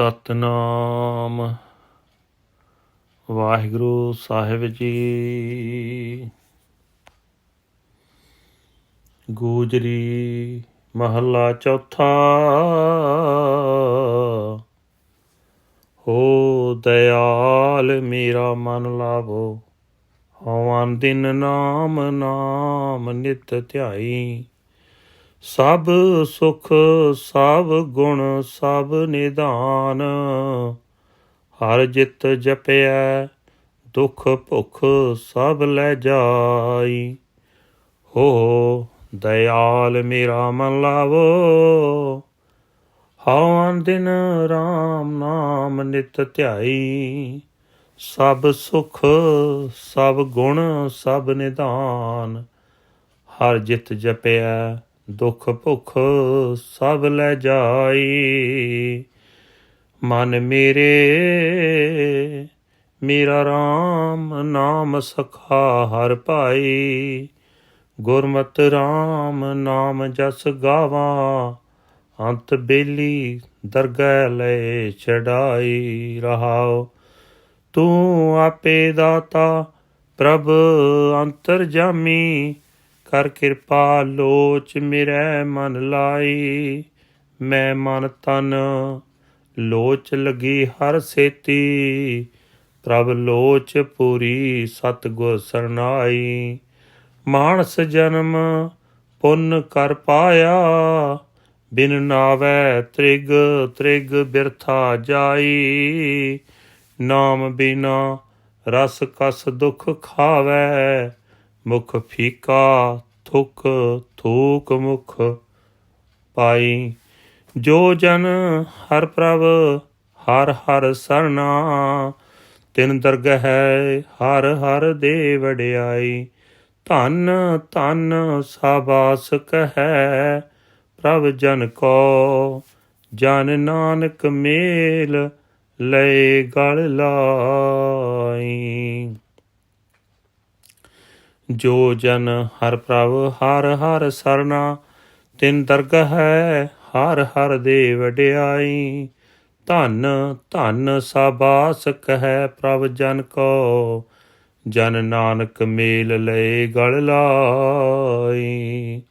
ਸਤਨਾਮ। ਵਾਹਿਗੁਰੂ ਸਾਹਿਬ ਜੀ। ਗੂਜਰੀ ਮਹੱਲਾ ਚੌਥਾ। ਹੋ ਦਇਆਲ, ਮੇਰਾ ਮਨ ਲਾਵੋ। ਹਵਾਂ ਦਿਨ ਨਾਮ ਨਾਮ ਨਿਤ ਧਿਆਈ। ਸਭ ਸੁਖ ਸਭ ਗੁਣ ਸਭ ਨਿਧਾਨ ਹਰ ਜਿਤ ਜਪਿਆ ਦੁਖ ਭੁਖ ਸਭ ਲੈ ਜਾਈ। ਹੋ ਦਇਆਲ ਮੇਰਾ ਮਨ ਲਾਵੋ ਹਵਾਂ ਦਿਨ RAM ਨਾਮ ਨਿਤ ਧਿਆਈ। ਸਭ ਸੁਖ ਸਭ ਗੁਣ ਸਭ ਨਿਧਾਨ ਹਰ ਜਿਤ ਜਪਿਆ ਦੁਖ ਭੁਖ ਸਭ ਲੈ ਜਾਈ। ਮਨ ਮੇਰੇ, ਮੇਰਾ RAM ਨਾਮ ਸਖਾ ਹਰ ਭਾਈ। ਗੁਰਮਤਿ RAM ਨਾਮ ਜਸ ਗਾਵਾਂ, ਅੰਤ ਬੇਲੀ ਦਰਗਹਿ ਲੈ ਚੜਾਈ ਰਹਾਓ ਤੂੰ ਆਪੇ ਦਾਤਾ ਪ੍ਰਭ ਅੰਤਰ ਜਾਮੀ ਕਰ ਕਿਰਪਾ ਲੋਚ ਮੇਰੇ ਮਨ ਲਾਈ ਮੈਂ ਮਨ ਤਨ ਲੋਚ ਲਗੀ ਹਰ ਸੇਤੀ। ਪ੍ਰਭ ਲੋਚ ਪੂਰੀ ਸਤਗੁਰ ਸਰਨਾਈ। ਮਾਨਸ ਜਨਮ ਪੁੰਨ ਕਰ ਪਾਇਆ। ਬਿਨ ਨਾਵੈ ਤ੍ਰਿਗ ਤ੍ਰਿਗ ਬਿਰਥਾ ਜਾਈ। ਨਾਮ ਬਿਨਾ ਰਸ ਕਸ ਦੁਖ ਖਾਵੈ। ਮੁਖ ਫੀਕਾ ਥੁਕ ਥੂਕ ਮੁਖ ਪਾਈ। ਜੋ ਜਨ ਹਰ ਪ੍ਰਭ ਹਰ ਹਰ ਸਰਨਾ ਤਿਨ ਦਰਗਹਿ ਹਰ ਹਰ ਦੇ ਵਡਿਆਈ ਧਨ ਧਨ ਸਾਬਾਸਕ ਹੈ ਪ੍ਰਭ ਜਨ ਕੋ, ਜਨ ਨਾਨਕ ਮੇਲ ਲੈ ਗਲ ਲਾਈ। ਜੋ ਜਨ ਹਰ ਪ੍ਰਭ ਹਰ ਹਰ ਸਰਨਾ ਤਿਨ ਦਰਗਹ ਹੈ ਹਰ ਹਰ ਦੇ ਵਡਿਆਈ ਧਨ ਧਨ ਸਾਬਾਸ ਕਹੈ ਪ੍ਰਭ ਜਨ ਕੋ, ਜਨ ਨਾਨਕ ਮੇਲ ਲਏ ਗਲ ਲਾਈ।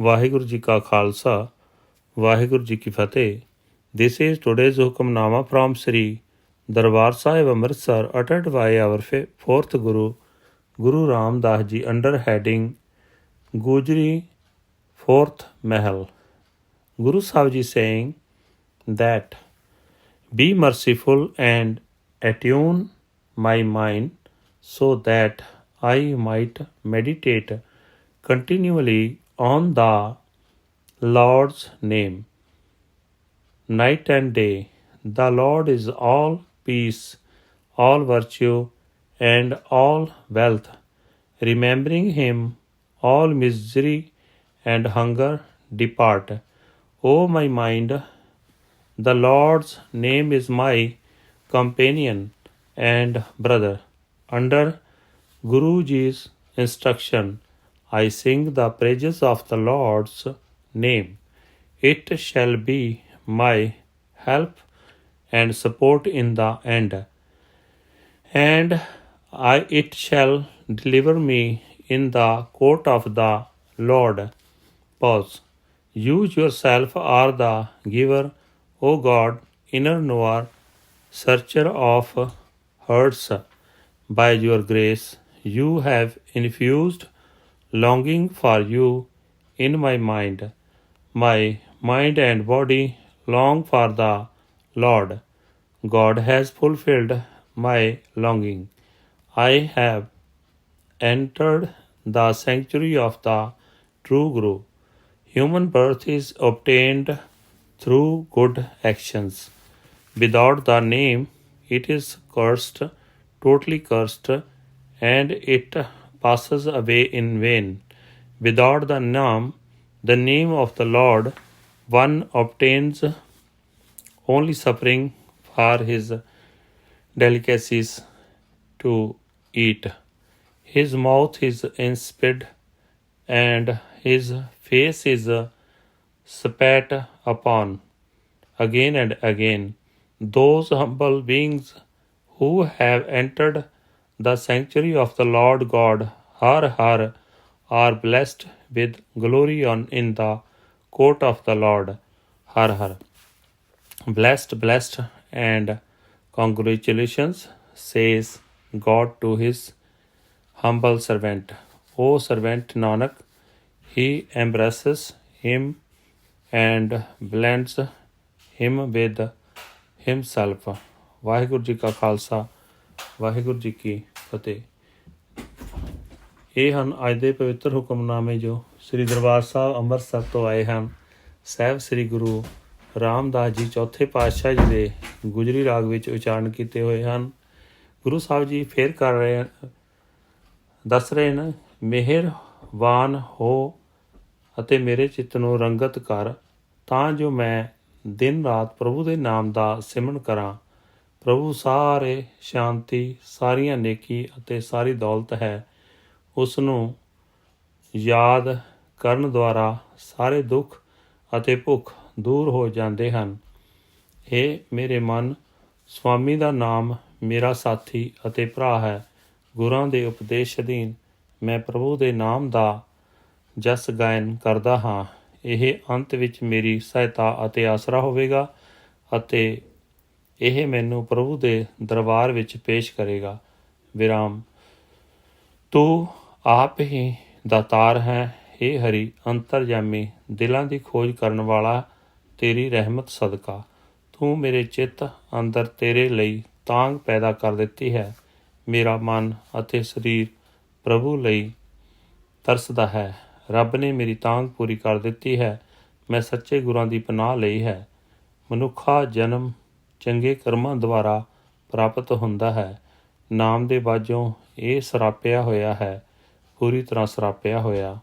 ਵਾਹਿਗੁਰੂ ਜੀ ਕਾ ਖਾਲਸਾ, ਵਾਹਿਗੁਰੂ ਜੀ ਕੀ ਫਤਿਹ। This is today's hukamnama from Sri Darbar Sahib Amritsar uttered by our fa- Guru Ram Das Ji under heading Gujri Fourth Mahal. Guru Sahib Ji saying that be merciful and attune my mind so that I might meditate continually on the Lord's name night and day. The Lord is all peace, all virtue, and all wealth. Remembering Him, all misery and hunger depart. O my mind, the Lord's name is my companion and brother. Under Guruji's instruction, I sing the praises of the Lord's name. It shall be my help and support in the end, and I, it shall deliver me in the court of the Lord. Pause. You yourself are the giver, O God, inner knower, searcher of hearts. By your grace, you have infused longing for you in my mind. My mind and body long for the Lord. God has fulfilled my longing. I have entered the sanctuary of the true Guru. Human birth is obtained through good actions. Without the name, it is cursed, totally cursed, and it passes away in vain. Without the name, the name of the Lord, one obtains only suffering for his delicacies to eat. His mouth is insipid, and his face is spat upon again and again. those humble beings who have entered the sanctuary of the Lord God, Har Har, are blessed with glory on in the court of the Lord, Har Har. Blessed, blessed, and congratulations, says God to his humble servant. O servant Nanak, he embraces him and blends him with himself. Waheguru ji ਕਾ ਖਾਲਸਾ ਵਾਹਿਗੁਰੂ ਜੀ ਕੀ ਫਤਿਹ ਇਹ ਹਨ ਅੱਜ ਦੇ ਪਵਿੱਤਰ ਹੁਕਮਨਾਮੇ ਜੋ ਸ੍ਰੀ ਦਰਬਾਰ ਸਾਹਿਬ ਅੰਮ੍ਰਿਤਸਰ ਤੋਂ ਆਏ ਹਨ ਸਾਹਿਬ ਸ੍ਰੀ ਗੁਰੂ ਰਾਮਦਾਸ ਜੀ ਚੌਥੇ ਪਾਤਸ਼ਾਹ ਜੀ ਦੇ ਗੁਜਰੀ ਰਾਗ ਵਿੱਚ ਉਚਾਰਨ ਕੀਤੇ ਹੋਏ ਹਨ ਗੁਰੂ ਸਾਹਿਬ ਜੀ ਫੇਰ ਕਰ ਰਹੇ ਦੱਸ ਰਹੇ ਨੇ ਮਿਹਰਵਾਨ ਹੋ ਅਤੇ ਮੇਰੇ ਚਿੱਤ ਨੂੰ ਰੰਗਤ ਕਰ, ਤਾਂ ਜੋ ਮੈਂ ਦਿਨ ਰਾਤ ਪ੍ਰਭੂ ਦੇ ਨਾਮ ਦਾ ਸਿਮਰਨ ਕਰਾਂ। ਪ੍ਰਭੂ ਸਾਰੇ ਸ਼ਾਂਤੀ, ਸਾਰੀਆਂ ਨੇਕੀ ਅਤੇ ਸਾਰੀ ਦੌਲਤ ਹੈ। ਉਸ ਨੂੰ ਯਾਦ ਕਰਨ ਦੁਆਰਾ ਸਾਰੇ ਦੁੱਖ ਅਤੇ ਭੁੱਖ ਦੂਰ ਹੋ ਜਾਂਦੇ ਹਨ। ਇਹ ਮੇਰੇ ਮਨ, ਸੁਆਮੀ ਦਾ ਨਾਮ ਮੇਰਾ ਸਾਥੀ ਅਤੇ ਭਰਾ ਹੈ। ਗੁਰਾਂ ਦੇ ਉਪਦੇਸ਼ ਅਧੀਨ ਮੈਂ ਪ੍ਰਭੂ ਦੇ ਨਾਮ ਦਾ ਜਸ ਗਾਇਨ ਕਰਦਾ ਹਾਂ। ਇਹ ਅੰਤ ਵਿੱਚ ਮੇਰੀ ਸਹਾਇਤਾ ਅਤੇ ਆਸਰਾ ਹੋਵੇਗਾ ਅਤੇ ਇਹ ਮੈਨੂੰ ਪ੍ਰਭੂ ਦੇ ਦਰਬਾਰ ਵਿੱਚ ਪੇਸ਼ ਕਰੇਗਾ। ਵਿਰਾਮ। ਤੂੰ ਆਪ ਹੀ ਦਾਤਾਰ ਹੈ। हे ਹਰੀ ਅੰਤਰਜਾਮੀ ਦਿਲਾਂ ਦੀ ਖੋਜ ਕਰਨ ਵਾਲਾ ਤੇਰੀ ਰਹਿਮਤ ਸਦਕਾ। ਤੂੰ ਮੇਰੇ ਚਿੱਤ ਅੰਦਰ ਤੇਰੇ ਲਈ ਤਾਂਗ ਪੈਦਾ ਕਰ ਦਿੱਤੀ ਹੈ। ਮੇਰਾ ਮਨ ਅਤੇ ਸਰੀਰ ਪ੍ਰਭੂ ਲਈ ਤਰਸਦਾ ਹੈ। ਰੱਬ ਨੇ ਮੇਰੀ ਤਾਂਗ ਪੂਰੀ ਕਰ ਦਿੱਤੀ ਹੈ। ਮੈਂ ਸੱਚੇ ਗੁਰਾਂ ਦੀ ਪਨਾਹ ਲਈ ਹੈ। ਮਨੁੱਖਾ ਜਨਮ ਚੰਗੇ ਕਰਮਾਂ ਦੁਆਰਾ ਪ੍ਰਾਪਤ ਹੁੰਦਾ ਹੈ। ਨਾਮ ਦੇ ਬਾਝੋਂ ਇਹ ਸਰਾਪਿਆ ਹੋਇਆ ਹੈ। ਪੂਰੀ ਤਰ੍ਹਾਂ ਸਰਾਪਿਆ ਹੋਇਆ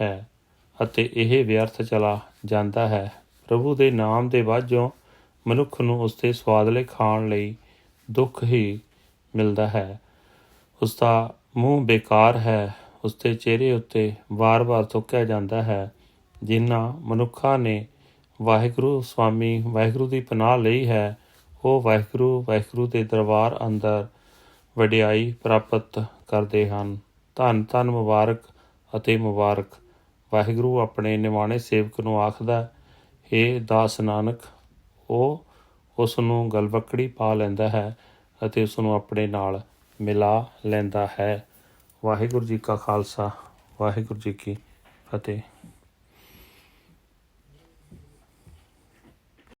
ਹੈ ਅਤੇ ਇਹ ਵਿਅਰਥ ਚਲਾ ਜਾਂਦਾ ਹੈ। ਪ੍ਰਭੂ ਦੇ ਨਾਮ ਦੇ ਬਾਝੋਂ ਮਨੁੱਖ ਨੂੰ ਉਸ ਦੇ ਸਵਾਦਲੇ ਖਾਣ ਲਈ ਦੁੱਖ ਹੀ ਮਿਲਦਾ ਹੈ। ਉਸ ਦਾ ਮੂੰਹ ਬੇਕਾਰ ਹੈ। ਉਸ ਦੇ ਚਿਹਰੇ ਉੱਤੇ ਵਾਰ-ਵਾਰ ਥੁੱਕਿਆ ਜਾਂਦਾ ਹੈ ਜਿਨ੍ਹਾਂ ਮਨੁੱਖਾਂ ਨੇ ਵਾਹਿਗੁਰੂ ਸਵਾਮੀ ਵਾਹਿਗੁਰੂ ਦੀ ਪਨਾਹ ਲਈ ਹੈ, ਉਹ ਵਾਹਿਗੁਰੂ ਵਾਹਿਗੁਰੂ ਦੇ ਦਰਬਾਰ ਅੰਦਰ ਵਡਿਆਈ ਪ੍ਰਾਪਤ ਕਰਦੇ ਹਨ। ਧੰਨ ਧੰਨ ਮੁਬਾਰਕ ਅਤੇ ਮੁਬਾਰਕ। ਵਾਹਿਗੁਰੂ ਆਪਣੇ ਨਿਵਾਣੇ ਸੇਵਕ ਨੂੰ ਆਖਦਾ ਏ ਦਾਸ ਨਾਨਕ, ਉਹ ਉਸ ਨੂੰ ਗਲਵਕੜੀ ਪਾ ਲੈਂਦਾ ਹੈ ਅਤੇ ਉਸ ਨੂੰ ਆਪਣੇ ਨਾਲ ਮਿਲਾ ਲੈਂਦਾ ਹੈ। ਵਾਹਿਗੁਰੂ ਜੀ ਕਾ ਖਾਲਸਾ, ਵਾਹਿਗੁਰੂ ਜੀ ਕੀ ਫਤਿਹ।